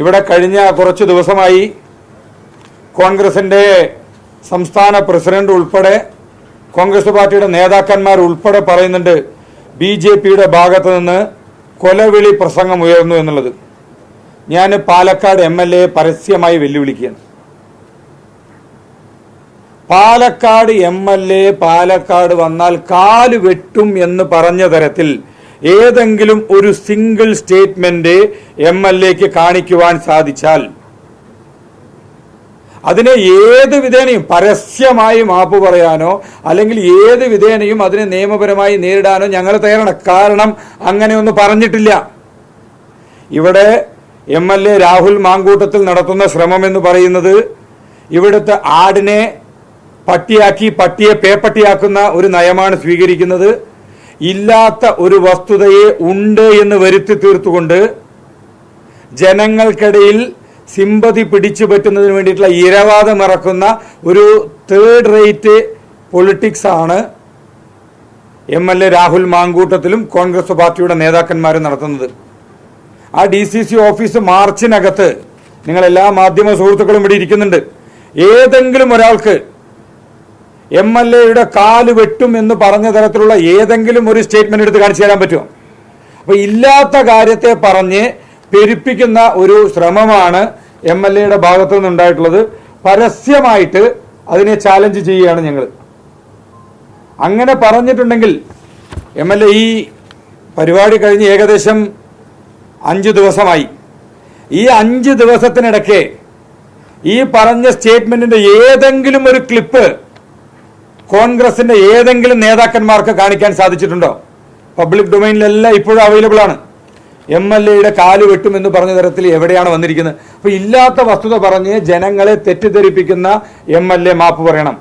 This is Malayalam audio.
ഇവിടെ കഴിഞ്ഞ കുറച്ച് ദിവസമായി കോൺഗ്രസിന്റെ സംസ്ഥാന പ്രസിഡന്റ് ഉൾപ്പെടെ കോൺഗ്രസ് പാർട്ടിയുടെ നേതാക്കന്മാർ ഉൾപ്പെടെ പറയുന്നുണ്ട് ബി ജെ പിയുടെ ഭാഗത്ത് നിന്ന് കൊലവിളി പ്രസംഗം ഉയർന്നു എന്നുള്ളത്. ഞാൻ പാലക്കാട് എം എൽ എ പരസ്യമായി വെല്ലുവിളിക്കുകയാണ്. Palakkad M L A Palakkad വന്നാൽ കാൽ വെട്ടും എന്ന് പറഞ്ഞ തരത്തിൽ ഏതെങ്കിലും ഒരു സിംഗിൾ സ്റ്റേറ്റ്മെന്റ് എം എൽ എക്ക് കാണിക്കുവാൻ സാധിച്ചാൽ അതിനെ ഏത് വിധേനയും പരസ്യമായി മാപ്പ് പറയാനോ അല്ലെങ്കിൽ ഏത് വിധേനയും അതിനെ നിയമപരമായി നേരിടാനോ ഞങ്ങൾ തയ്യാറാണ്. കാരണം അങ്ങനെ ഒന്നും പറഞ്ഞിട്ടില്ല. ഇവിടെ M L A Rahul Mankoottathil നടത്തുന്ന ശ്രമം എന്ന് പറയുന്നത് ഇവിടുത്തെ ആടിനെ പട്ടിയാക്കി പട്ടിയെ പേപ്പട്ടിയാക്കുന്ന ഒരു നയമാണ് സ്വീകരിക്കുന്നത്. ഇല്ലാത്ത ഒരു വസ്തുതയെ ഉണ്ട് എന്ന് വരുത്തി തീർത്തുകൊണ്ട് ജനങ്ങൾക്കിടയിൽ സിമ്പതി പിടിച്ചു പറ്റുന്നതിന് വേണ്ടിയിട്ടുള്ള ഇരവാദം ഇറക്കുന്ന ഒരു തേർഡ് റേറ്റ് പൊളിറ്റിക്സ് ആണ് എം എൽ എ രാഹുൽ മാങ്കൂട്ടത്തിലും കോൺഗ്രസ് പാർട്ടിയുടെ നേതാക്കന്മാരും നടത്തുന്നത്. ആ ഡി സി സി ഓഫീസ് മാർച്ചിനകത്ത് നിങ്ങൾ എല്ലാ മാധ്യമ സുഹൃത്തുക്കളും ഇവിടെ ഇരിക്കുന്നുണ്ട്. ഏതെങ്കിലും ഒരാൾക്ക് എം എൽ എയുടെ കാൽ വെട്ടും എന്ന് പറഞ്ഞ തരത്തിലുള്ള ഏതെങ്കിലും ഒരു സ്റ്റേറ്റ്മെന്റ് എടുത്ത് കാണിച്ചു തരാൻ പറ്റുമോ? അപ്പൊ ഇല്ലാത്ത കാര്യത്തെ പറഞ്ഞ് പെരുപ്പിക്കുന്ന ഒരു ശ്രമമാണ് എം എൽ എയുടെ ഭാഗത്തു നിന്നുണ്ടായിട്ടുള്ളത്. പരസ്യമായിട്ട് അതിനെ ചാലഞ്ച് ചെയ്യുകയാണ് ഞങ്ങൾ അങ്ങനെ പറഞ്ഞിട്ടുണ്ടെങ്കിൽ എം എൽ എ ഈ പരിപാടി കഴിഞ്ഞ് ഏകദേശം അഞ്ച് ദിവസമായി. ഈ അഞ്ച് ദിവസത്തിനിടയ്ക്ക് ഈ പറഞ്ഞ സ്റ്റേറ്റ്മെന്റിന്റെ ഏതെങ്കിലും ഒരു ക്ലിപ്പ് കോൺഗ്രസിന്റെ ഏതെങ്കിലും നേതാക്കന്മാർക്ക് കാണിക്കാൻ സാധിച്ചിട്ടുണ്ടോ? പബ്ലിക് ഡൊമൈനിലെല്ലാം ഇപ്പോഴും അവൈലബിൾ ആണ്. എം എൽ എയുടെ കാൽ വെട്ടുമെന്ന് പറഞ്ഞ തരത്തിൽ എവിടെയാണ് വന്നിരിക്കുന്നത്? അപ്പൊ ഇല്ലാത്ത വസ്തുത പറഞ്ഞ് ജനങ്ങളെ തെറ്റിദ്ധരിപ്പിക്കുന്ന എം എൽ എ മാപ്പ് പറയണം.